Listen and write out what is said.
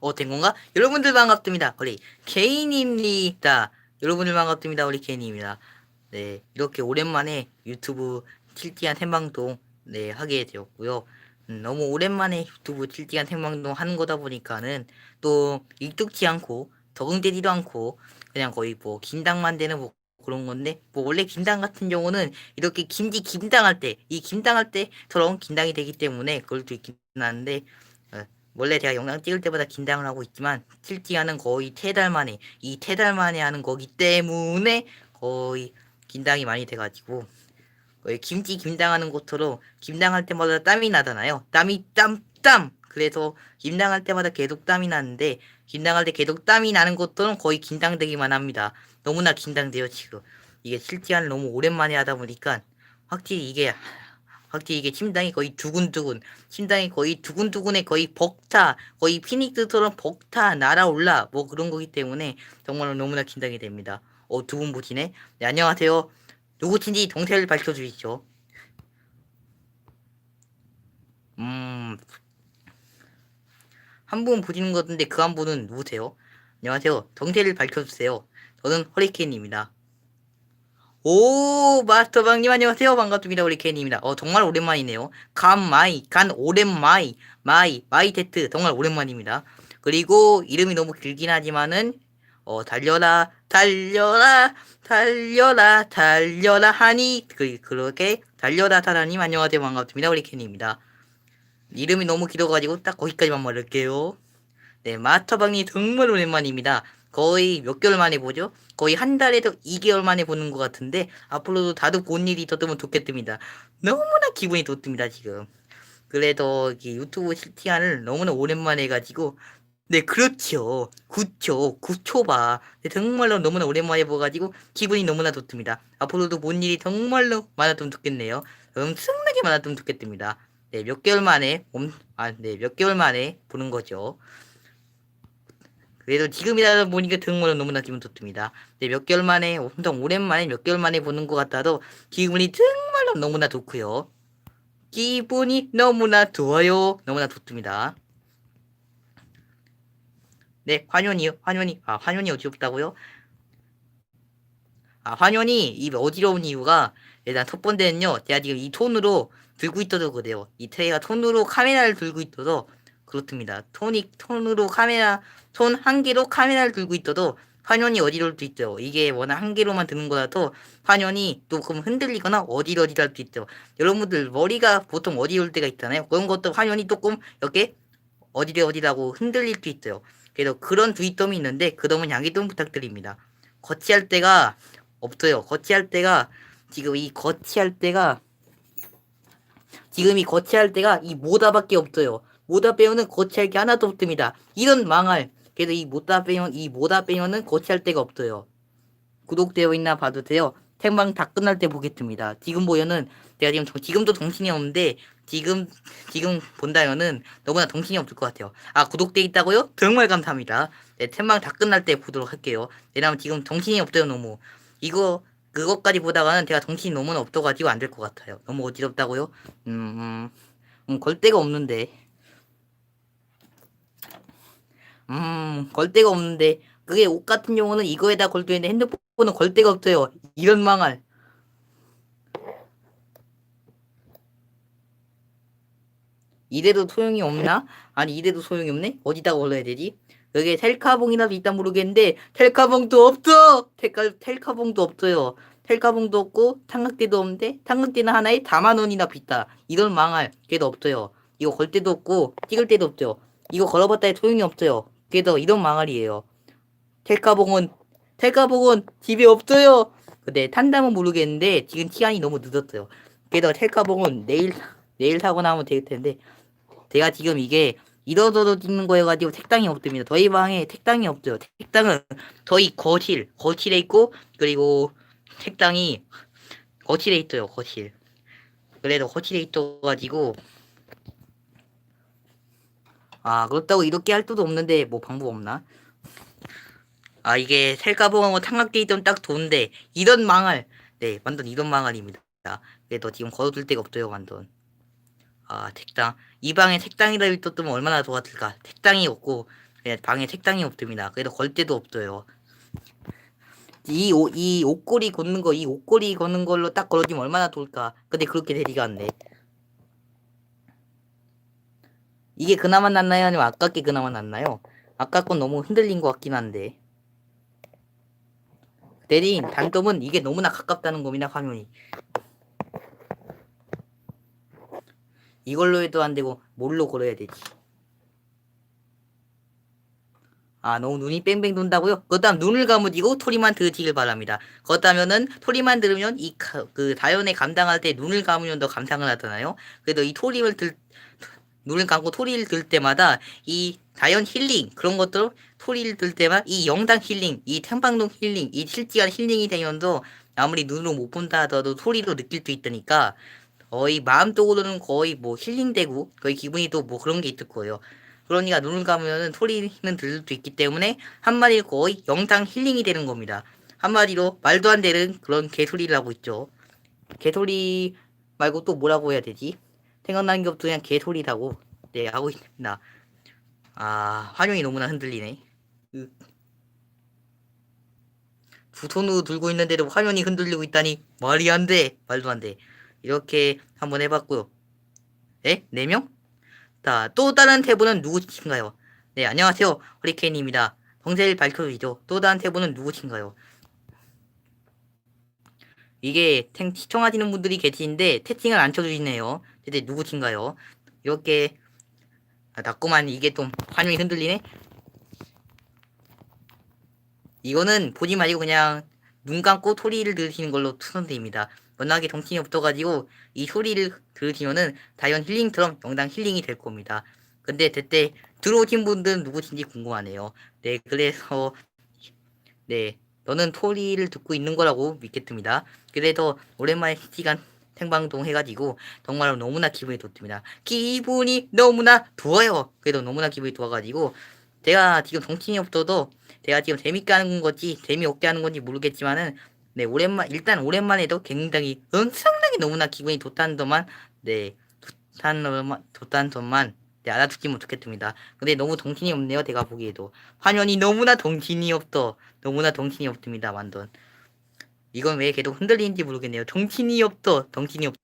어, 된 건가? 여러분들 반갑습니다. 우리 케인입니다. 여러분들 반갑습니다. 우리 케인입니다. 네, 이렇게 오랜만에 유튜브 틸티한 생방송 네, 하게 되었고요. 음, 너무 오랜만에 유튜브 틸티한 생방송 하는 거다 보니까는 또 익숙치 않고 적응되지도 않고 그냥 거의 뭐 긴장만 되는 뭐 그런 건데 뭐 원래 긴장 같은 경우는 이렇게 김지 김당할 때 이 김당할 때처럼 긴장이 되기 때문에 그럴 수 있긴 한데 어, 원래 제가 영상 찍을 때마다 긴장을 하고 있지만 틸티하는 거의 세 달 만에 이 세 달 만에 하는 거기 때문에 거의 긴장이 많이 돼가지고 거의 김치 김장하는 것처럼 김장할 때마다 땀이 나잖아요. 땀이 땀 땀. 그래서 김장할 때마다 계속 땀이 나는데 긴장할 때 계속 땀이 나는 것들은 거의 긴장되기만 합니다. 너무나 긴장돼요 지금. 이게 실티안을 너무 오랜만에 하다 보니까 확실히 이게 확실히 이게 심장이 거의 두근두근 심장이 거의 두근두근에 거의 벅차 거의 피닉스처럼 벅차 날아올라 뭐 그런 거기 때문에 정말로 너무나 긴장이 됩니다. 어 두 분 보시네. 네, 안녕하세요. 누구신지 동태를 밝혀주시죠. 음, 한 분 보시는 것 같은데 그 한 분은 누구세요? 안녕하세요. 정체를 밝혀주세요. 저는 허리케인입니다. 오, 마스터방님 안녕하세요. 반갑습니다. 허리케인입니다. 어, 정말 오랜만이네요. 간 마이, 간 오랜마이, 마이, 마이 테트 정말 오랜만입니다. 그리고 이름이 너무 길긴 하지만은 어, 달려라, 달려라, 달려라, 달려라 하니 그, 그렇게 달려라 사라님 안녕하세요. 반갑습니다. 허리케인입니다. 이름이 너무 길어가지고 딱 거기까지만 말할게요. 네, 마스터방님 정말 오랜만입니다. 거의 몇 개월 만에 보죠? 거의 한 달에서 2개월 만에 보는 것 같은데 앞으로도 다들 본 일이 있었으면 좋겠습니다. 너무나 기분이 좋습니다, 지금. 그래도 이 유튜브 실티안을 너무나 오랜만에 해가지고 네, 그렇죠. 9초, 9초 봐. 네, 정말로 너무나 오랜만에 봐가지고 기분이 너무나 좋습니다. 앞으로도 본 일이 정말로 많았으면 좋겠네요. 엄청나게 많았으면 좋겠습니다. 네, 몇 개월 만에, 옴, 아, 네, 몇 개월 만에 보는 거죠. 그래도 지금이라도 보니까 정말로 너무나 기분 좋습니다. 네, 몇 개월 만에, 엄청 오랜만에 몇 개월 만에 보는 것 같아도 기분이 정말로 너무나 좋고요. 기분이 너무나 좋아요. 너무나 좋습니다. 네, 환연이요. 환연이. 아, 환연이 어지럽다고요? 아, 환연이 이 어지러운 이유가 일단 첫 번째는요. 제가 지금 이 톤으로 들고 있어서 그래요. 이 트레이가 톤으로 카메라를 들고 있어서 그렇습니다. 톤이 톤으로 카메라 톤 한 개로 카메라를 들고 있어도 환연이 어지러울 수 있어요. 이게 워낙 한 개로만 드는 거라서 환연이 조금 흔들리거나 어지러지할 수 있어요. 여러분들 머리가 보통 어지러울 때가 있잖아요. 그런 것도 환연이 조금 이렇게 어지러지라고 흔들릴 수 있어요. 그래서 그런 주의점이 있는데 그 점은 양해 좀 부탁드립니다. 거치할 때가 없어요. 거치할 때가 지금 이 거치할 때가 지금 이 거치할 때가 이 모다밖에 없어요. 모다 빼면은 거치할 게 하나도 없습니다. 이런 망할. 그래서 이 모다 빼면 이 모다 빼면은 거치할 데가 없어요. 구독되어 있나 봐도 돼요. 생방 다 끝날 때 보겠습니다. 지금 보면은 내가 지금 정- 지금도 정신이 없는데 지금 지금 본다면은 너무나 정신이 없을 것 같아요. 아 구독돼 있다고요? 정말 감사합니다. 네, 생방 다 끝날 때 보도록 할게요. 왜냐면 지금 정신이 없어요 너무. 이거 그것까지 보다가는 제가 정신이 너무나 없어가지고 안 될 것 같아요. 너무 어지럽다고요? 음, 음, 음, 걸 데가 없는데. 음, 걸 데가 없는데. 그게 옷 같은 경우는 이거에다 걸도 있는데 핸드폰은 걸 데가 없어요. 이런 망할. 이래도 소용이 없나? 아니 이래도 소용이 없네? 어디다 걸어야 되지? 여기에 텔카봉이라도 있다 모르겠는데 텔카봉도 없어! 텔카, 텔카봉도 없어요. 텔카봉도 없고 삼각대도 없는데 삼각대는 하나에 4만 원이나 비싸. 이런 망할. 걔도 없어요. 이거 걸 데도 없고 찍을 데도 없죠. 이거 걸어봤다 해 소용이 없어요. 그래도 이런 망할이에요. 텔카봉은 텔카봉은 집에 없어요. 근데 탄다면 모르겠는데 지금 시간이 너무 늦었어요. 그래서 텔카봉은 내일 내일 사거나 하면 될 텐데 제가 지금 이게 이러저러 찍는 거여 가지고 책당이 없습니다. 저희 방에 책당이 없어요. 책당은 저희 거실 거실에 있고 그리고 책당이 거실에 있어요. 거실. 그래도 거실에 있어 가지고 아 그렇다고 이렇게 할 수도 없는데 뭐 방법 없나? 아 이게 셀카봉하고 삼각대 있던 딱 좋은데 이런 망할 네 완전 이런 망할입니다. 그래도 지금 걸어둘 데가 없어요 완전. 아 책당 이 방에 책당이라도 있었으면 얼마나 좋았을까. 책당이 없고 그냥 방에 책상이 없습니다. 그래도 걸 데도 없어요. 이, 옷, 이 옷걸이 걷는 거, 이 옷걸이 걷는 걸로 딱 걸어주면 얼마나 좋을까. 근데 그렇게 되지가 않네. 이게 그나마 낫나요? 아니면 아까 게 그나마 낫나요? 아까 건 너무 흔들린 것 같긴 한데. 대신 단점은 이게 너무나 가깝다는 겁니다, 화면이. 이걸로 해도 안 되고, 뭘로 걸어야 되지? 아, 너무 눈이 뺑뺑 돈다고요? 그다음 눈을 감으시고 토리만 들으시길 바랍니다. 그렇다면은 토리만 들으면 이 그 다연에 감당할 때 눈을 감으면 더 감상을 하잖아요. 그래도 이 토리를 들 눈을 감고 토리를 들 때마다 이 다연 힐링 그런 것들 토리를 들 때마다 이 영당 힐링, 이 탱방동 힐링, 이 실지한 힐링이 되면서 아무리 눈으로 못 본다 하더라도 소리로 느낄 수 있다니까 거의 마음적으로는 거의 뭐 힐링되고 거의 기분이 또 뭐 그런 게 있을 거예요. 그러니까 눈을 감으면 소리는 들을 수 있기 때문에 한마디로 거의 영상 힐링이 되는 겁니다. 한마디로 말도 안 되는 그런 개소리를 하고 있죠. 개소리 말고 또 뭐라고 해야 되지? 생각나는 게 없어 그냥 개소리라고 네 하고 있습니다. 아 화면이 너무나 흔들리네. 으. 두 손으로 들고 있는데도 화면이 흔들리고 있다니 말이 안 돼. 말도 안 돼. 이렇게 한번 해봤고요. 에? 네 명? 자, 또 다른 태보는 누구신가요? 네, 안녕하세요. 허리케인입니다. 정체를 밝혀주시죠. 또 다른 태보는 누구신가요? 이게 탱, 시청하시는 분들이 계시는데 채팅을 안 쳐주시네요. 대체 누구신가요? 이렇게 아, 자꾸만 이게 좀 화면이 흔들리네? 이거는 보지 말고 그냥 눈 감고 소리를 들으시는 걸로 추천드립니다. 워낙에 정신이 없어가지고 이 소리를 들으시면은 자연 힐링처럼 영당 힐링이 될 겁니다. 근데 그때 들어오신 분들은 누구신지 궁금하네요. 네, 그래서 네, 너는 소리를 듣고 있는 거라고 믿겠습니다. 그래서 오랜만에 시간 생방송 해가지고 정말 너무나 기분이 좋습니다. 기분이 너무나 좋아요. 그래도 너무나 기분이 좋아가지고 제가 지금 정신이 없어도 제가 지금 재밌게 하는 건지 재미없게 하는 건지 모르겠지만은 네 오랜만 일단 오랜만에도 굉장히 엄청나게 너무나 기분이 좋다는 점만 네 좋다는 점만 좋다는 점만 네 알아두시면 좋겠습니다. 근데 너무 정신이 없네요. 제가 보기에도 화면이 너무나 정신이 없어 너무나 정신이 없습니다. 완전 이건 왜 계속 흔들리는지 모르겠네요. 정신이 없어 정신이 없.